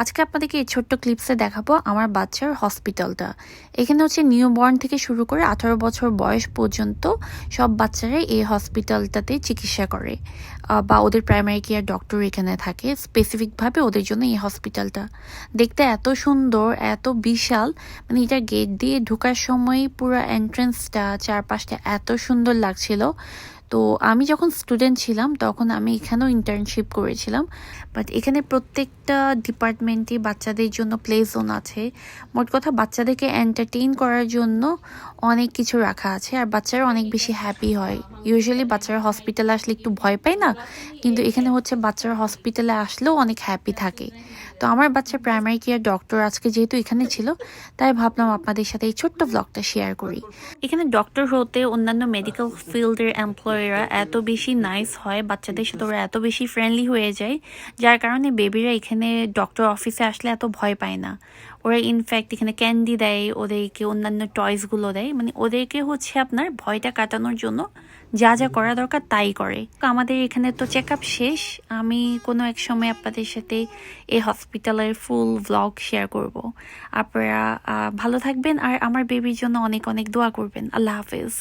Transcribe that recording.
আজকে আপনাদেরকে এই ছোট্ট ক্লিপসে দেখাবো আমার বাচ্চার হসপিটালটা এখানে হচ্ছে নিউ বর্ন থেকে শুরু করে আঠারো বছর বয়স পর্যন্ত সব বাচ্চারাই এই হসপিটালটাতে চিকিৎসা করে বা ওদের প্রাইমারি কেয়ার ডক্টর এখানে থাকে স্পেসিফিকভাবে ওদের জন্য এই হসপিটালটা দেখতে এত সুন্দর, এত বিশাল মানে এটা গেট দিয়ে ঢোকার সময় পুরো এন্ট্রেন্সটা চারপাশটা এত সুন্দর লাগছিল। তো আমি যখন স্টুডেন্ট ছিলাম, তখন আমি এখানেও ইন্টার্নশিপ করেছিলাম। বাট এখানে প্রত্যেকটা ডিপার্টমেন্টে বাচ্চাদের জন্য প্লে জোন আছে। মোট কথা বাচ্চাদেরকে এন্টারটেইন করার জন্য অনেক কিছু রাখা আছে আর বাচ্চারা অনেক বেশি হ্যাপি হয়। ইউজুয়ালি বাচ্চারা হসপিটালে আসলে একটু ভয় পায় না, কিন্তু এখানে হচ্ছে বাচ্চারা হসপিটালে আসলেও অনেক হ্যাপি থাকে। তো আমার বাচ্চার প্রাইমারি কেয়ার ডক্টর আজকে যেহেতু এখানে ছিল, তাই ভাবলাম আপনাদের সাথে এই ছোট্ট ব্লগটা শেয়ার করি। এখানে ডক্টর হতে অন্যান্য মেডিকেল ফিল্ডের এমপ্লয়িরা এত বেশি নাইস হয়, বাচ্চাদের সাথে ওরা এত বেশি ফ্রেন্ডলি হয়ে যায়, যার কারণে বেবিরা এখানে ডক্টর অফিসে আসলে এত ভয় পায় না। ওরা ইনফ্যাক্ট এখানে ক্যান্ডি দেয়, ওদেরকে অন্যান্য টয়েসগুলো দেয় মানে ওদেরকে হচ্ছে আপনার ভয়টা কাটানোর জন্য যা যা করা দরকার তাই করে। আমাদের এখানে তো চেক আপ শেষ। আমি কোনো এক সময় আপনাদের সাথে এই হসপিটালের ফুল ভ্লগ শেয়ার করব। আপনারা ভালো থাকবেন আর আমার বেবির জন্য অনেক অনেক দোয়া করবেন। আল্লাহ হাফেজ।